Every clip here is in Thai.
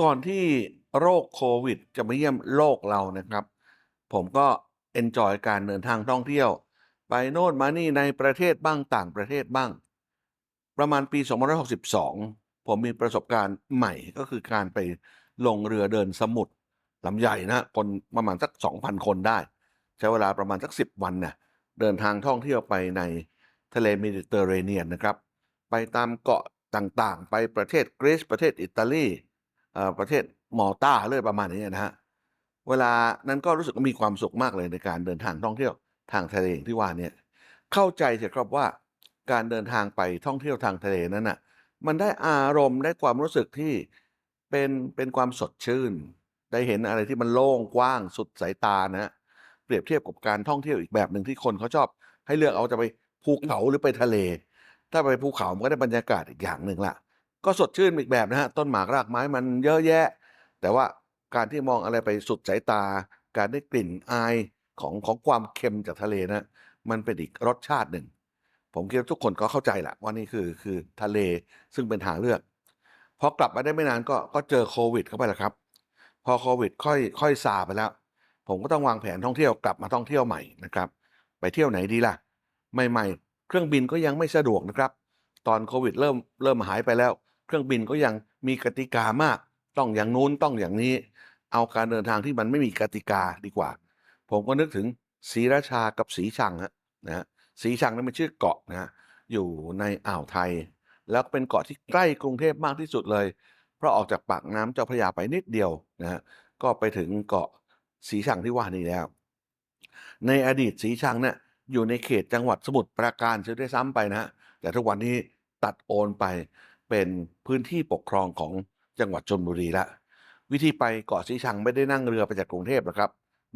ก่อนที่โรคโควิด จะมาเยี่ยมโลกเรานะครับ ผมก็เอนจอยการเดินทางท่องเที่ยว ไปโน่นมานี่ในประเทศบ้างต่างประเทศบ้าง ประมาณปี 2562 ผมมีประสบการณ์ใหม่ก็คือการไปลงเรือเดินสมุทรลำใหญ่นะคนประมาณสัก 2,000 คนได้ ใช้เวลาประมาณสัก 10 วันเนี่ยเดินทางท่องเที่ยวไปในทะเลเมดิเตอร์เรเนียนนะครับ ไปตามเกาะต่างๆ ไปประเทศกรีซประเทศอิตาลี ประเทศมอลตาเลยประมาณนี้นะฮะเวลานั้นก็รู้สึกว่ามีความสุขมากเลยในการเดินทางท่องเที่ยวทางทะเลอย่างที่ว่าเนี่ยเข้าใจเถอะครับว่าการเดินทางไปท่องเที่ยวทางทะเลนั้นน่ะมันได้อารมณ์ได้ความรู้สึกที่เป็นเป็นความสดชื่น ได้เห็นอะไรที่มันโล่งกว้างสุดสายตานะฮะเปรียบเทียบกับการท่องเที่ยวอีกแบบหนึ่งที่คนเขาชอบ ให้เลือกเอาจะไปภูเขาหรือไปทะเล ถ้าไปภูเขามันก็ได้บรรยากาศอีกอย่างหนึ่งละ ก็สดชื่นอีกแบบนะฮะต้นหมากรากไม้มันเยอะแยะ แต่ว่าการที่มองอะไรไปสุดสายตา การได้กลิ่นอายของของความเค็มจากทะเลนะมันเป็นอีกรสชาติหนึ่ง ผมคิดว่าทุกคนก็เข้าใจแหละว่านี่คือคือทะเลซึ่งเป็นทางเลือกพอกลับมาได้ไม่นานก็ก็เจอโควิดเข้าไปแล้วครับ พอโควิดค่อยค่อยซาไปแล้ว ผมก็ต้องวางแผนท่องเที่ยวกลับมาท่องเที่ยวใหม่นะครับ ไปเที่ยวไหนดีล่ะ ใหม่ ๆ เครื่องบินก็ยังไม่สะดวกนะครับ ตอนโควิดเริ่มเริ่มหายไปแล้ว เครื่องบินก็ยังมีกติกามาก ต้องอย่างนู้นต้องอย่างนี้ เอาการเดินทางที่มันไม่มีกติกาดีกว่า ผมก็นึกถึงศรีราชากับศรีชังฮะนะฮะศรีชังนั้นเป็นชื่อเกาะนะฮะอยู่ในอ่าวไทย แล้วเป็นเกาะที่ใกล้กรุงเทพมากที่สุดเลย เพราะออกจากปากน้ำเจ้าพระยาไปนิดเดียวนะฮะก็ไปถึงเกาะศรีชังที่ว่านี้แล้ว ในอดีตศรีชังเนี่ยอยู่ในเขตจังหวัดสมุทรปราการเสียด้วยซ้ำไปนะฮะแต่ทุกวันนี้ตัดโอนไป เป็นพื้นที่ปกครองของจังหวัดชลบุรีละ วิธีไปเกาะศรีชังไม่ได้นั่งเรือไปจากกรุงเทพหรอกครับ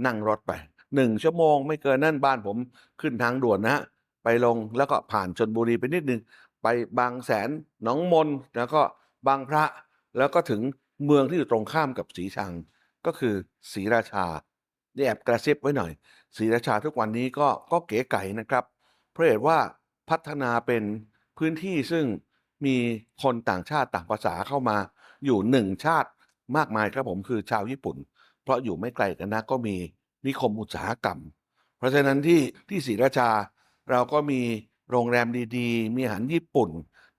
นั่งรถไปหนึ่งชั่วโมงไม่เกินนั่นบ้านผมขึ้นทางด่วนนะฮะไปลงแล้วก็ผ่านชนบุรีไปนิดนึง ไปบางแสนหนองมนแล้วก็บางพระแล้วก็ถึงเมืองที่อยู่ตรงข้ามกับศรีชังก็คือศรีราชานี่แอบกระซิบไว้หน่อยศรีราชาทุกวันนี้ก็ก็เก๋ไก่นะครับ เพราะเหตุว่าพัฒนาเป็นพื้นที่ซึ่ง มีคนต่างชาติต่างภาษาเข้ามาอยู่หนึ่งชาติมากมายครับผมคือชาวญี่ปุ่น เพราะอยู่ไม่ไกลกันนะก็มีนิคมอุตสาหกรรม เพราะฉะนั้นที่ที่ศรีราชาเราก็มีโรงแรมดีๆ มีอาหารญี่ปุ่น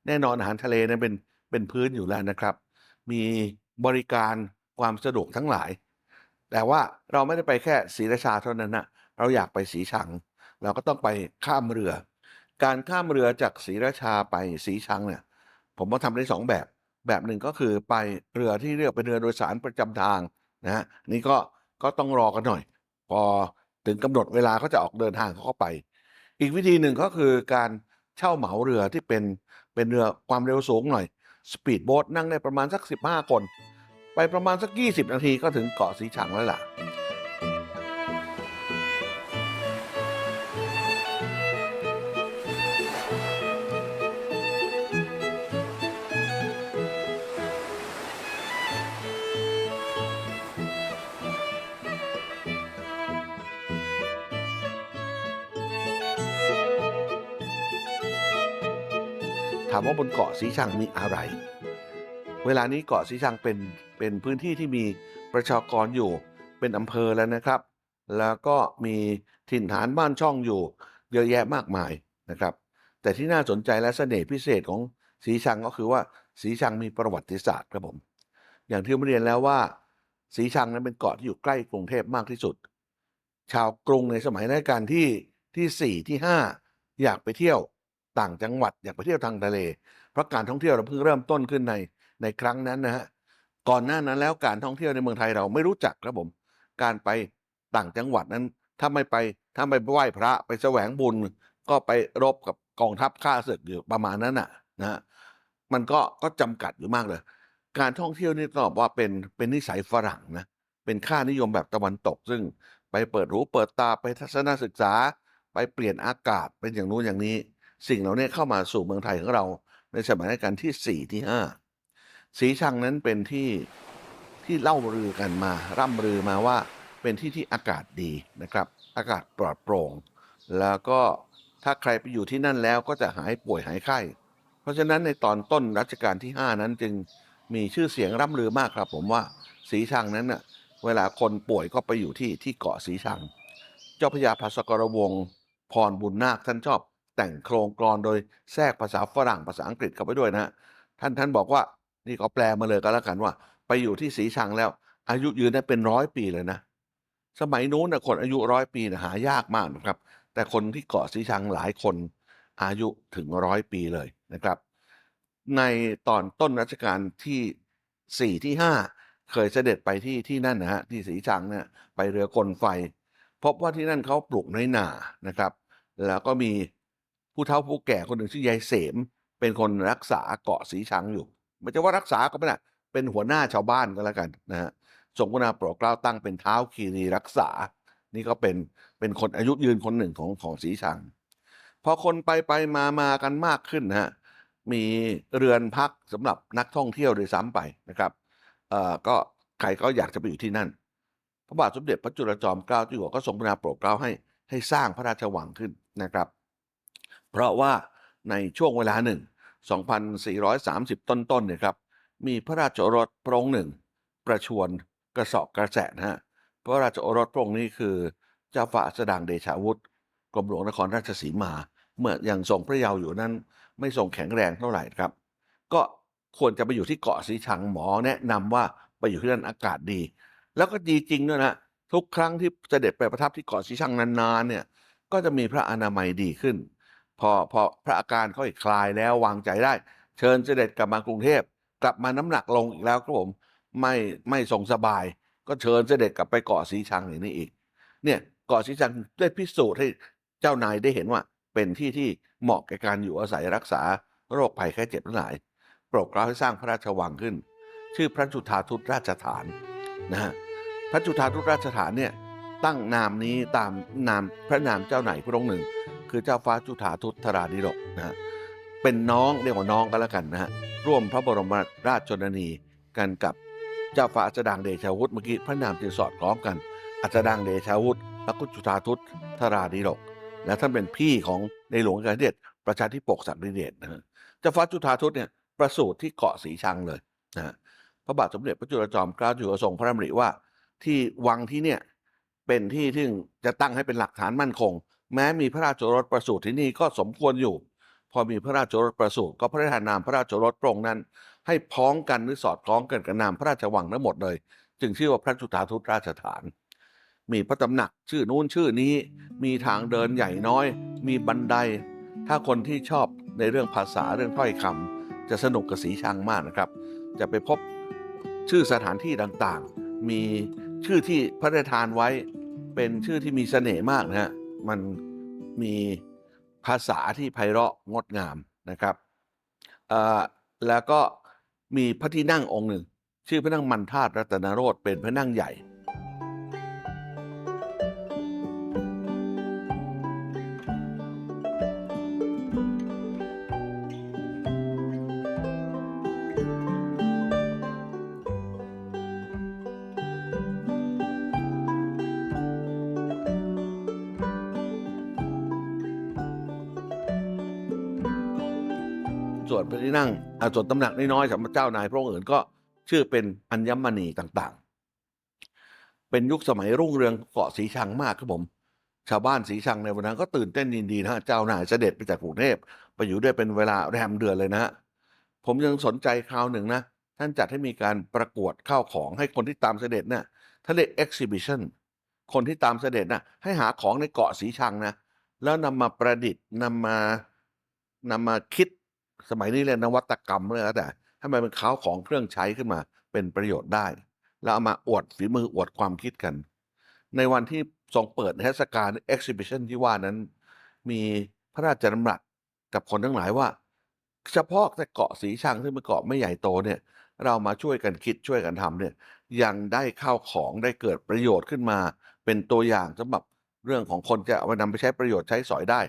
แน่นอนอาหารทะเลนั้นเป็นเป็นพื้นอยู่แล้วนะครับ มีบริการความสะดวกทั้งหลาย แต่ว่าเราไม่ได้ไปแค่ศรีราชาเท่านั้นนะเราอยากไปศรีชัง เราก็ต้องไปข้ามเรือ การข้ามเรือจากศรีราชาไปศรีชังเนี่ย ผมว่าทำได้สองแบบ แบบหนึ่งก็คือไปเรือที่เรียกเป็นเรือโดยสารประจำทางนะฮะนี่ก็ก็ต้องรอกันหน่อย พอถึงกำหนดเวลาเขาจะออกเดินทางเขาก็ไป อีกวิธีหนึ่งก็คือการเช่าเหมาเรือที่เป็นเป็นเรือความเร็วสูงหน่อยสปีดโบ๊ทนั่งได้ประมาณสัก 15 คน ไปประมาณสัก 20 นาทีก็ถึงเกาะสีชังแล้วล่ะ ถามว่าบนเกาะสีชังมีอะไร เวลานี้เกาะสีชังเป็นเป็นพื้นที่ที่มีประชากรอยู่เป็นอำเภอแล้วนะครับ แล้วก็มีถิ่นฐานบ้านช่องอยู่ เยอะแยะมากมายนะครับ แต่ที่น่าสนใจและเสน่ห์พิเศษของสีชังก็คือว่าสีชังมีประวัติศาสตร์ครับผม อย่างที่ผมเรียนแล้วว่า สีชังนั้นเป็นเกาะที่อยู่ใกล้กรุงเทพมากที่สุด ชาวกรุงในสมัยรัชกาลที่ที่สี่ที่ห้าอยากไปเที่ยว ต่างจังหวัดอยากไปเที่ยวทางทะเล เพราะการท่องเที่ยวเราเพิ่งเริ่มต้นขึ้นในในครั้งนั้นนะฮะก่อนหน้านั้นแล้วการท่องเที่ยวในเมืองไทยเราไม่รู้จักครับผม การไปต่างจังหวัดนั้น ถ้าไม่ไปถ้าไม่ไปไหว้พระไปแสวงบุญ ก็ไปรบกับกองทัพข้าศึกอยู่ประมาณนั้นน่ะนะฮะมันก็ก็จำกัดอยู่มากเลย การท่องเที่ยวนี่ตอบว่าเป็นเป็นนิสัยฝรั่งนะเป็นค่านิยมแบบตะวันตก ซึ่งไปเปิดหูเปิดตาไปทัศนศึกษา ไปเปลี่ยนอากาศเป็นอย่างนู้นอย่างนี้ สิ่งเหล่านี้เข้ามาสู่เมืองไทยของเราในสมัยรัชกาลที่สี่ที่ห้าสีชังนั้นเป็นที่ที่เล่าลือกันมา ร่ำลือมาว่าเป็นที่ที่อากาศดีนะครับ อากาศปลอดโปร่ง แล้วก็ถ้าใครไปอยู่ที่นั่นแล้วก็จะหายป่วยหายไข้ เพราะฉะนั้นในตอนต้นรัชกาลที่ 5 นั้นจึงมีชื่อเสียงร่ำลือมากครับ ผมว่าสีชังนั้นน่ะเวลาคนป่วยก็ไปอยู่ที่ที่เกาะสีชัง เจ้าพระยาภาสกรวงพรบุญนาคท่านชอบ แต่งโครงกลอนโดยแทรกภาษาฝรั่งภาษาอังกฤษเข้าไปด้วยนะฮะท่านท่านบอกว่านี่ก็แปลมาเลยก็แล้วกันว่า ไปอยู่ที่สีชังแล้ว อายุยืนได้เป็นร้อยปีเลยนะ สมัยนู้นนะคนอายุร้อยปีนะหายากมากนะครับ แต่คนที่เกาะสีชังหลายคนอายุถึงร้อยปีเลยนะครับ ในตอนต้นรัชกาลที่สี่ที่ห้าเคยเสด็จไปที่ที่นั่นนะฮะที่สีชังเนี่ยไปเรือกลไฟ พบว่าที่นั่นเขาปลูกน้อยหนานะครับ แล้วก็มี ผู้เฒ่าผู้แก่คนหนึ่งชื่อยายเสม เป็นคนรักษาเกาะสีชังอยู่ ไม่ใช่ว่ารักษาก็ไม่ได้เป็นหัวหน้าชาวบ้านก็แล้วกันนะฮะทรงกุณาโปรดเกล้าตั้งเป็นเท้าคีรีรักษา นี่ก็เป็นเป็นคนอายุยืนคนหนึ่งของของสีชัง พอคนไปไปมามากันมากขึ้นนะฮะมีเรือนพักสำหรับนักท่องเที่ยวโดยซ้ำไปนะครับเอ่อก็ใครก็อยากจะไปอยู่ที่นั่น พระบาทสมเด็จพระจุลจอมเกล้าเจ้าอยู่หัวก็ทรงพระนาโปรดเกล้าให้ให้สร้างพระราชวังขึ้นนะครับ เพราะว่าในช่วงเวลาหนึ่ง 2,430 ต้นๆเนี่ยครับ มีพระราชโอรสพระองค์หนึ่ง ประชวรกระสอบกระแสนะฮะ พระราชโอรสพระองค์นี้คือเจ้าฟ้าสดางเดชาวุฒิกรมหลวงนครราชสีมา เมื่อยังทรงพระเยาว์อยู่นั้น ไม่ทรงแข็งแรงเท่าไหร่ครับ ก็ควรจะไปอยู่ที่เกาะสีชังหมอแนะนำว่าไปอยู่ที่นั่นอากาศดี แล้วก็ดีจริงด้วยนะทุกครั้งที่เสด็จไปประทับที่เกาะสีชังนานๆเนี่ยก็จะมีพระอนามัยดีขึ้น พอพอพระอาการเขาคลายแล้ววางใจได้ เชิญเสด็จกลับมากรุงเทพกลับมาน้ำหนักลงอีกแล้วครับผมไม่ไม่ทรงสบาย ก็เชิญเสด็จกลับไปเกาะสีชังอย่างนี้อีก เนี่ยเกาะสีชังได้พิสูจน์ให้เจ้านายได้เห็นว่า เป็นที่ที่เหมาะแก่การอยู่อาศัยรักษาโรคภัยแค่เจ็บทั้งหลายโปรดเกล้าให้สร้างพระราชวังขึ้น ชื่อพระจุฑาทุตราชฐานนะฮะพระจุฑาทุตราชฐานเนี่ยตั้งนามนี้ตามนามพระนามเจ้าไหนพระองค์หนึ่ง คือเจ้าฟ้าจุฑาทุตธราดิรกนะฮะเป็นน้องเรียกว่าน้องก็แล้วกันนะฮะร่วมพระบรมราชชนนีกันกับเจ้าฟ้าอัสดางเดชาวุฒิเมื่อกี้พระนามจึงสอดคล้องกัน อัสดางเดชาวุฒิและก็จุฑาทุตธราดิรกและท่านเป็นพี่ของในหลวงรัชกาเจ็ดประชาธิปกศักดิเดชนะฮะเจ้าฟ้าจุฑาทุตเนี่ยประสูติที่เกาะสีชังเลยนะฮะพระบาทสมเด็จพระจุลจอมเกล้าเจ้าอยู่หัวทรงพระดำริว่า ที่วังที่เนี่ยเป็นที่ที่จะตั้งให้เป็นหลักฐานมั่นคง แม้มีพระราชโอรสประสูติที่นี่ก็สมควรอยู่ พอมีพระราชโอรสประสูติก็พระราชานามพระราชโอรสพระองค์นั้น ให้พ้องกันหรือสอดคล้องกันกับนามพระราชวังทั้งหมดเลย จึงชื่อว่าพระจุฑาทุตราชฐาน มีพระตำหนักชื่อนู้นชื่อนี้ มีทางเดินใหญ่น้อย มีบันได ถ้าคนที่ชอบในเรื่องภาษาเรื่องถ้อยคำจะสนุกกับสีชังมากนะครับ จะไปพบชื่อสถานที่ต่างๆ มีชื่อที่พระราชทานไว้ เป็นชื่อที่มีเสน่ห์มากนะฮะ มันมีภาษาที่ไพเราะงดงามนะครับแล้วก็มีพระที่นั่งองค์หนึ่ง ชื่อพระนั่งมันธาตุรัตนโรธเป็นพระนั่งใหญ่ ส่วนพระที่นั่งอ่าส่วนตำหนักน้อยๆสำหรับเจ้านายพระองค์อื่นก็ชื่อเป็นอัญมณีต่างๆ เป็นยุคสมัยรุ่งเรืองเกาะสีชังมากครับผม ชาวบ้านสีชังในวันนั้นก็ตื่นเต้นยินดีนะเจ้านายเสด็จไปจากกรุงเทพไปอยู่ด้วยเป็นเวลาแรมเดือนเลยนะฮะผมยังสนใจคราวหนึ่งนะท่านจัดให้มีการประกวดข้าวของให้คนที่ตามเสด็จน่ะท่านเรียก exhibition คนที่ตามเสด็จน่ะให้หาของในเกาะสีชังนะแล้วนำมาประดิษฐ์นำมานำมาคิด สมัยนี้เรียนนวัตกรรมเลยแล้วแต่ให้มันเป็นข้าวของเครื่องใช้ขึ้นมา เป็นประโยชน์ได้ แล้วเอามาอวดฝีมืออวดความคิดกัน ในวันที่ทรงเปิดเทศกาล exhibition ที่ว่านั้น มีพระราชดำรัสกับคนทั้งหลายว่า เฉพาะแต่เกาะสีชังซึ่งเป็นเกาะไม่ใหญ่โตเนี่ย เรามาช่วยกันคิดช่วยกันทำเนี่ย ยังได้ข้าวของได้เกิดประโยชน์ขึ้นมา เป็นตัวอย่างสำหรับเรื่องของคนจะเอาไปนำไปใช้ประโยชน์ใช้สอยได้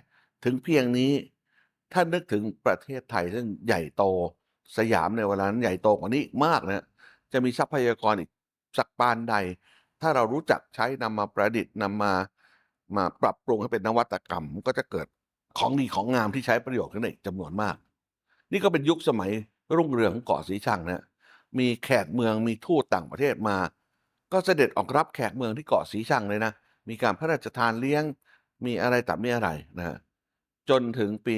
ถึงเพียงนี้ ถ้านึกถึงประเทศไทยซึ่งใหญ่โตสยามในเวลานั้นใหญ่โตกว่านี้อีกมากนะจะมีทรัพยากรอีกสักปานใด ถ้าเรารู้จักใช้นำมาประดิษฐ์นำมามาปรับปรุงให้เป็นนวัตกรรม ก็จะเกิดของดีของงามที่ใช้ประโยชน์ขึ้นอีกจำนวนมาก นี่ก็เป็นยุคสมัยรุ่งเรืองของเกาะสีชังนะมีแขกเมืองมีทูตต่างประเทศมา ก็เสด็จออกรับแขกเมืองที่เกาะสีชังเลยนะ มีการพระราชทานเลี้ยง มีอะไรต่อมีอะไรนะฮะ จนถึงปี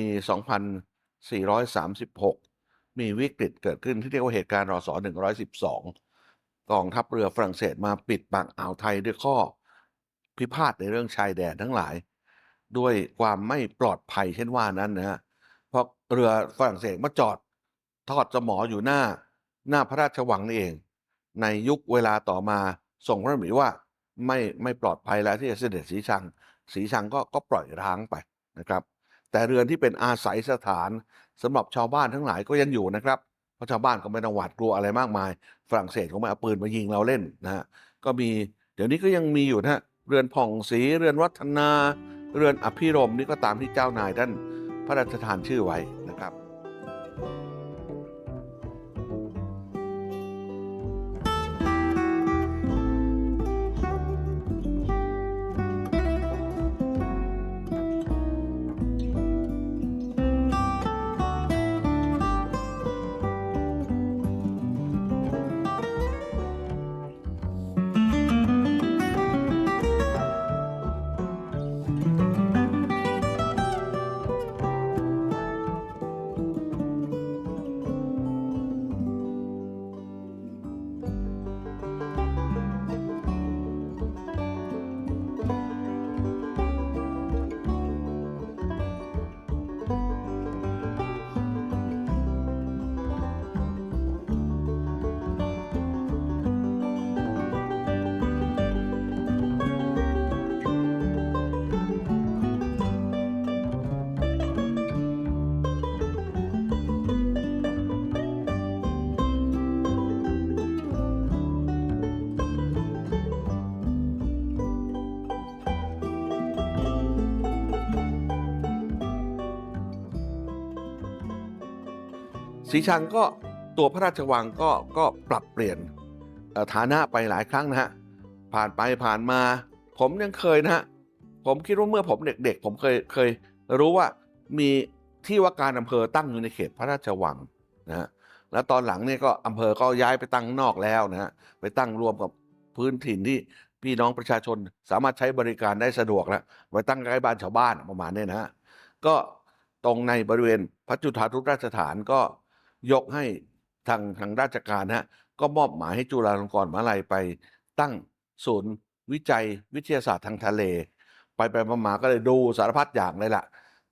2436 มีวิกฤตเกิดขึ้นที่เรียกว่าเหตุการณ์รศ112 กองทัพเรือฝรั่งเศสมาปิดปากอ่าวไทยด้วยข้อพิพาทในเรื่องชายแดนทั้งหลาย ด้วยความไม่ปลอดภัยเช่นว่านั้นนะฮะเพราะเรือฝรั่งเศสมาจอดทอดสมออยู่หน้าหน้าพระราชวังนี่เอง ในยุคเวลาต่อมาส่งพระดำริว่าไม่ไม่ปลอดภัยแล้วที่จะเสด็จสีชัง สีชังก็ก็ปล่อยร้างไปนะครับ แต่เรือนที่เป็นอาศัยสถานสำหรับชาวบ้านทั้งหลายก็ยังอยู่นะครับเพราะชาวบ้านก็ไม่ต้องหวาดกลัวอะไรมากมาย ฝรั่งเศสก็ไม่เอาปืนมายิงเราเล่นนะฮะก็มีเดี๋ยวนี้ก็ยังมีอยู่นะฮะเรือนผ่องศรีเรือนวัฒนา เรือนอภิรมนี่ก็ตามที่เจ้านายท่านพระราชทานชื่อไว้ สีชังก็ตัวพระราชวังก็ก็ปรับเปลี่ยนฐานะไปหลายครั้งนะฮะผ่านไปผ่านมา ผมยังเคยนะฮะผมคิดว่าเมื่อผมเด็กๆ ผมเคยเคยรู้ว่ามีที่ว่าการอำเภอตั้งอยู่ในเขตพระราชวังนะฮะแล้วตอนหลังเนี่ยก็อำเภอก็ย้ายไปตั้งนอกแล้วนะฮะไปตั้งรวมกับพื้นถิ่นที่พี่น้องประชาชนสามารถใช้บริการได้สะดวกแล้วไปตั้งใกล้บ้านชาวบ้านประมาณเนี้นะฮะก็ตรงในบริเวณพระจุฑาทุราชฐานก็ ยกให้ทางทางราชการฮะก็มอบหมายให้จุฬาลงกรณ์มหาลัยไปตั้งศูนย์วิจัยวิทยาศาสตร์ทางทะเล ไปไปมาก็เลยดูสารพัดอย่างเลยล่ะ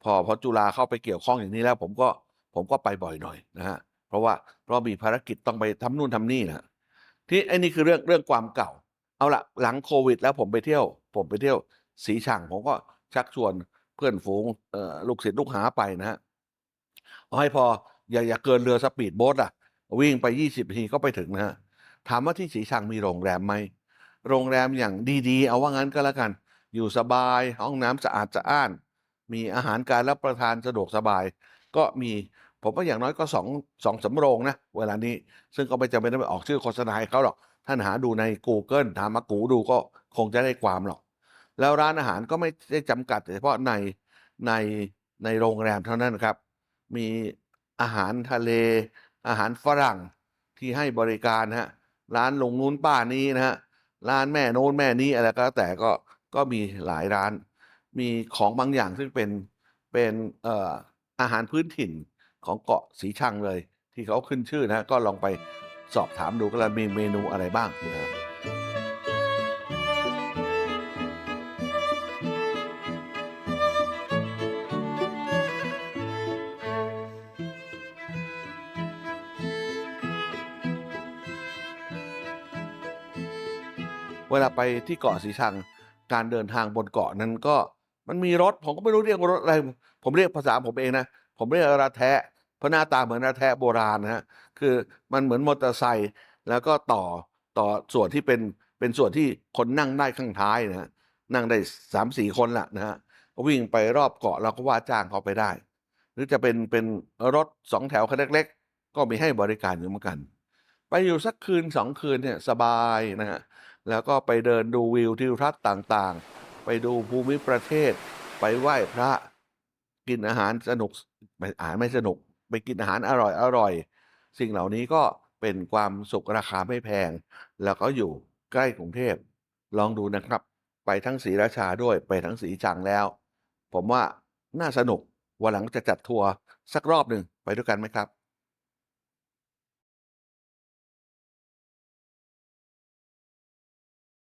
พอพอจุฬาเข้าไปเกี่ยวข้องอย่างนี้แล้ว ผมก็ผมก็ไปบ่อยหน่อยนะฮะเพราะว่าเพราะมีภารกิจต้องไปทำนู่นทำนี่นะที่ไอ้นี่คือเรื่องเรื่องความเก่า เอาละหลังโควิด แล้วผมไปเที่ยว ผมไปเที่ยวสีช่างผมก็ชักชวนเพื่อนฝูงลูกศิษย์ลูกหาไปนะฮะเอาให้พอ อย่าอย่าเกินเรือสปีดโบ๊ทอะ วิ่งไป 20นาทีก็ไปถึงนะฮะถามว่าที่สีชังมีโรงแรมไหมโรงแรมอย่างดีๆ เอาว่างั้นก็แล้วกัน อยู่สบายห้องน้ำสะอาดสะอ้าน มีอาหารการรับประทานสะดวกสบาย ก็มีผมว่าอย่างน้อยก็สองสองสำโรงนะ เวลานี้ซึ่งก็ไม่จำเป็นต้องไปออกชื่อโฆษณาให้เขาหรอก ท่านหาดูใน Google ถามมากูดูก็คงจะได้ความหรอก แล้วร้านอาหารก็ไม่ได้จำกัดเฉพาะในในในโรงแรมเท่านั้นครับ มี อาหารทะเล อาหารฝรั่งที่ให้บริการนะฮะร้านลงนู้นป้านี้นะฮะร้านแม่โน้นแม่นี้อะไรก็แต่ก็ก็มีหลายร้าน มีของบางอย่างซึ่งเป็นเป็นเอ่ออาหารพื้นถิ่นของเกาะสีชังเลย ที่เขาขึ้นชื่อนะฮะก็ลองไปสอบถามดูก็แล้วมีเมนูอะไรบ้างนะครับ เวลาไปที่เกาะสีชัง การเดินทางบนเกาะนั้นก็มันมีรถ ผมก็ไม่รู้เรียกรถอะไร ผมเรียกภาษาผมเองนะ ผมเรียกระแทะเพราะหน้าตาเหมือนระแทะโบราณนะฮะคือมันเหมือนมอเตอร์ไซค์แล้วก็ต่อต่อส่วนที่เป็นเป็นส่วนที่คนนั่งได้ข้างท้ายนะฮะนั่งได้สามสี่คนละนะฮะวิ่งไปรอบเกาะเราก็ว่าจ้างเขาไปได้ หรือจะเป็นเป็นรถสองแถวคันเล็ก ๆ ก็มีให้บริการอยู่เหมือนกัน ไปอยู่สักคืนสองคืนเนี่ยสบายนะฮะ แล้วก็ไปเดินดูวิวทิวทัศน์ต่างๆ ไปดูภูมิประเทศ ไปไหว้พระ กินอาหารสนุกไม่อาหารไม่สนุก ไปกินอาหารอร่อยอร่อย สิ่งเหล่านี้ก็เป็นความสุขราคาไม่แพง แล้วก็อยู่ใกล้กรุงเทพ ลองดูนะครับ ไปทั้งศรีราชาด้วยไปทั้งศรีชังแล้ว ผมว่าน่าสนุกวันหลังจะจัดทัวร์สักรอบหนึ่งไปด้วยกันไหมครับ?